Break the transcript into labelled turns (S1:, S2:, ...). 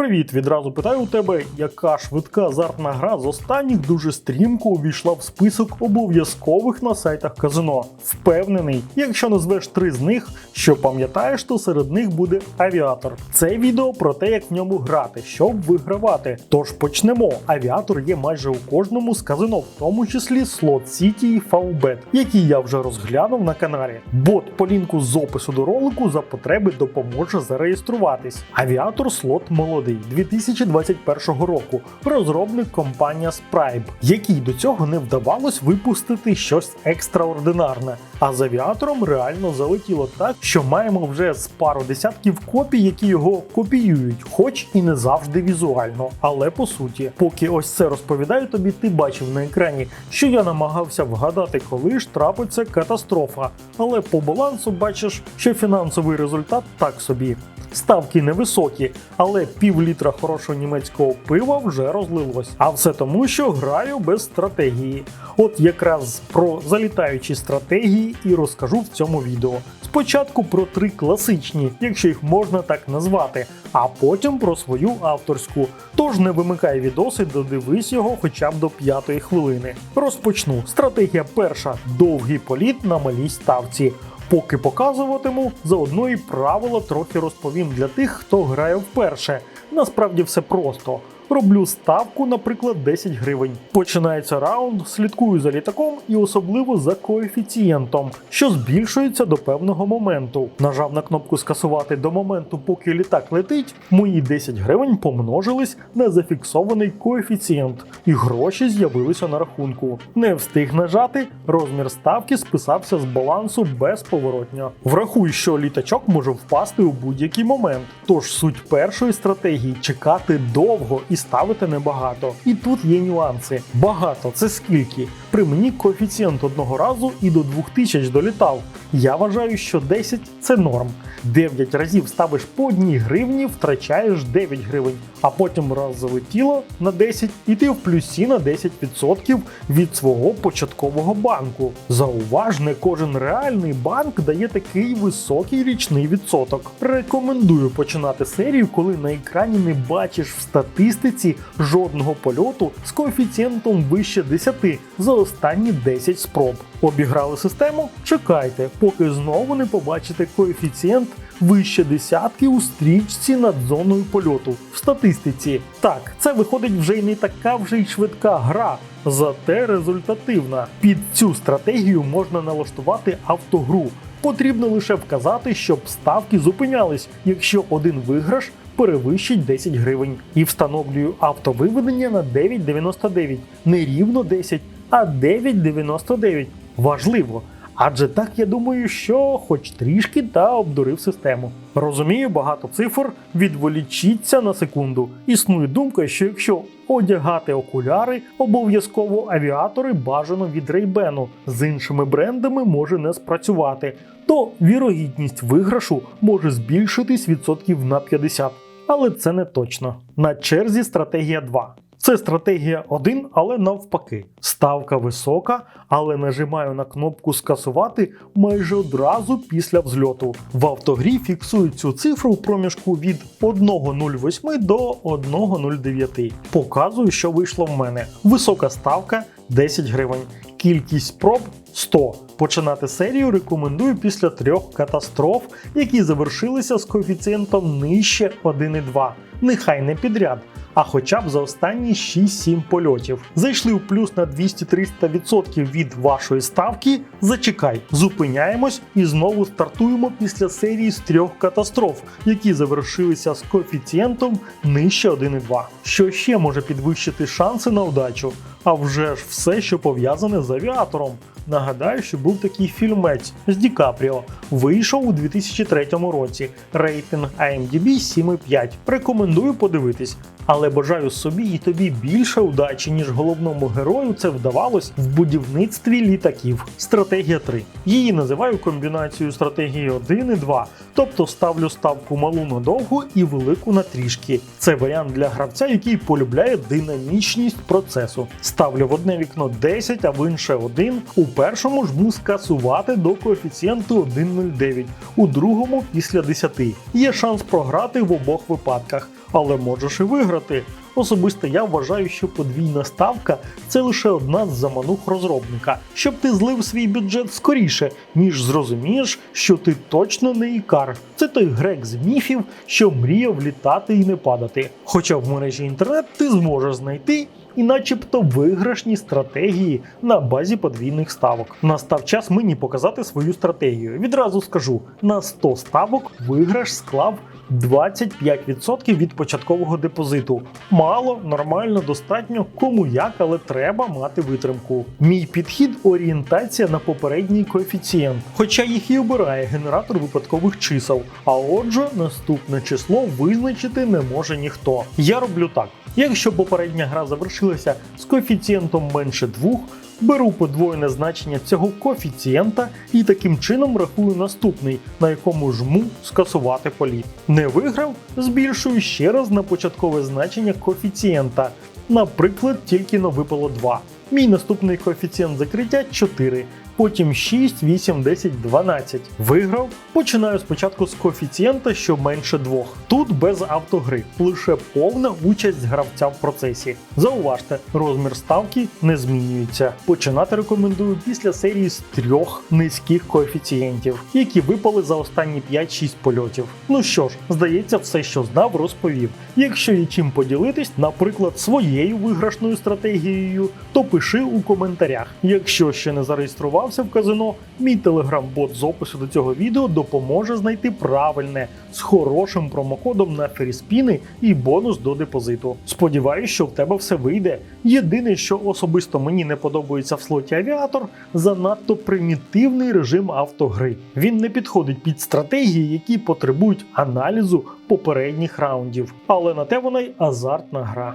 S1: Привіт! Відразу питаю у тебе, яка швидка азартна гра з останніх дуже стрімко увійшла в список обов'язкових на сайтах казино. Впевнений, якщо назвеш три з них, що пам'ятаєш, то серед них буде авіатор. Це відео про те, як в ньому грати, щоб вигравати. Тож почнемо. Авіатор є майже у кожному з казино, в тому числі Slot City і Favbet, які я вже розглянув на каналі. Бот по лінку з опису до ролику за потреби допоможе зареєструватись. Авіатор слот молодий 2021 року. Розробник компанія Spribe, якій до цього не вдавалось випустити щось екстраординарне. А з авіатором реально залетіло так, що маємо вже з пару десятків копій, які його копіюють, хоч і не завжди візуально. Але по суті, поки ось це розповідаю тобі, ти бачив на екрані, що я намагався вгадати, коли ж трапиться катастрофа. Але по балансу бачиш, що фінансовий результат так собі. Ставки невисокі, але пів літра хорошого німецького пива вже розлилось. А все тому, що граю без стратегії. От якраз про залітаючі стратегії і розкажу в цьому відео. Спочатку про три класичні, якщо їх можна так назвати, а потім про свою авторську. Тож не вимикай відоси, додивись його хоча б до п'ятої хвилини. Розпочну. Стратегія перша довгий політ на малій ставці. Поки показуватиму, заодно і правила трохи розповім для тих, хто грає вперше. Насправді все просто. Роблю ставку, наприклад, 10 гривень. Починається раунд, слідкую за літаком і особливо за коефіцієнтом, що збільшується до певного моменту. Нажав на кнопку скасувати до моменту, поки літак летить. Мої 10 гривень помножились на зафіксований коефіцієнт, і гроші з'явилися на рахунку. Не встиг нажати, розмір ставки списався з балансу безповоротньо. Врахуй, що літачок може впасти у будь-який момент. Тож суть першої стратегії чекати довго і ставити небагато. І тут є нюанси. Багато це скільки? При мені коефіцієнт одного разу і до 2000 долітав. Я вважаю, що 10 це норм. 9 разів ставиш по одній гривні, втрачаєш 9 гривень, а потім раз залетіло на 10 і ти в плюсі на 10% від свого початкового банку. Зауваж, не кожен реальний банк дає такий високий річний відсоток. Рекомендую починати серію, коли на екрані не бачиш в статистиці жодного польоту з коефіцієнтом вище 10 за останні 10 спроб. Обіграли систему? Чекайте, поки знову не побачите коефіцієнт вище десятки у стрічці над зоною польоту. В статистиці. Так, це виходить вже й не така вже й швидка гра, зате результативна. Під цю стратегію можна налаштувати автогру. Потрібно лише вказати, щоб ставки зупинялись, якщо один виграш перевищить 10 гривень. І встановлюю автовиведення на 9,99. Не рівно 10, а 9,99. Важливо. Адже так я думаю, що хоч трішки та обдурив систему. Розумію, багато цифр, відволічіться на секунду. Існує думка, що якщо одягати окуляри, обов'язково авіатори бажано від рейбену з іншими брендами може не спрацювати, то вірогідність виграшу може збільшитись відсотків на 50. Але це не точно. На черзі стратегія 2. Це стратегія 1, але навпаки. Ставка висока, але нажимаю на кнопку скасувати майже одразу після взльоту. В автогрі фіксують цю цифру в проміжку від 1.08 до 1.09. Показую, що вийшло в мене. Висока ставка 10 гривень. Кількість проб 100. Починати серію рекомендую після трьох катастроф, які завершилися з коефіцієнтом нижче 1,2. Нехай не підряд. А хоча б за останні 6-7 польотів. Зайшли в плюс на 200-300% від вашої ставки. Зачекай, зупиняємось і знову стартуємо після серії з трьох катастроф, які завершилися з коефіцієнтом нижче 1,2. Що ще може підвищити шанси на удачу? А вже ж все, що пов'язане з авіатором. Нагадаю, що був такий фільмець з Ді Капріо. Вийшов у 2003 році. Рейтинг IMDb 7,5. Рекомендую подивитись. Але бажаю собі і тобі більше удачі, ніж головному герою це вдавалось в будівництві літаків. Стратегія 3. Її називаю комбінацією стратегії 1 і 2. Тобто ставлю ставку малу на довгу і велику на трішки. Це варіант для гравця, який полюбляє динамічність процесу. Ставлю в одне вікно 10, а в інше 1. У першому жму скасувати до коефіцієнту 1,09, у другому після 10. Є шанс програти в обох випадках. Але можеш і виграти. Особисто я вважаю, що подвійна ставка це лише одна з заманух розробника, щоб ти злив свій бюджет скоріше, ніж зрозумієш, що ти точно не ікар. Це той грек з міфів, що мріяв літати і не падати. Хоча в мережі інтернет ти зможеш знайти і начебто виграшні стратегії на базі подвійних ставок. Настав час мені показати свою стратегію. Відразу скажу: на 100 ставок виграш склав 25% від початкового депозиту. Мало, нормально, достатньо, кому як, але треба мати витримку. Мій підхід орієнтація на попередній коефіцієнт, хоча їх і обирає генератор випадкових чисел. А отже, наступне число визначити не може ніхто. Я роблю так: якщо попередня гра завершилася з коефіцієнтом менше 2, Беру подвоєне значення цього коефіцієнта і таким чином рахую наступний, на якому жму скасувати політ. Не виграв, збільшую ще раз на початкове значення коефіцієнта. Наприклад, тільки но випало 2. Мій наступний коефіцієнт закриття 4. Потім 6, 8, 10, 12. Виграв. Починаю спочатку з коефіцієнта, що менше 2. Тут без автогри, лише повна участь гравця в процесі. Зауважте, розмір ставки не змінюється. Починати рекомендую після серії з трьох низьких коефіцієнтів, які випали за останні 5-6 польотів. Ну що ж, здається, все, що знав, розповів. Якщо є чим поділитись, наприклад, своєю виграшною стратегією, то пиши у коментарях. Якщо ще не зареєструвався в казино, мій телеграм-бот з опису до цього відео допоможе знайти правильне з хорошим промокодом на феріспіни і бонус до депозиту. Сподіваюсь, що в тебе все вийде. Єдине, що особисто мені не подобається в слоті авіатор, занадто примітивний режим автогри. Він не підходить під стратегії, які потребують аналізу попередніх раундів. Але на те вона й азартна гра.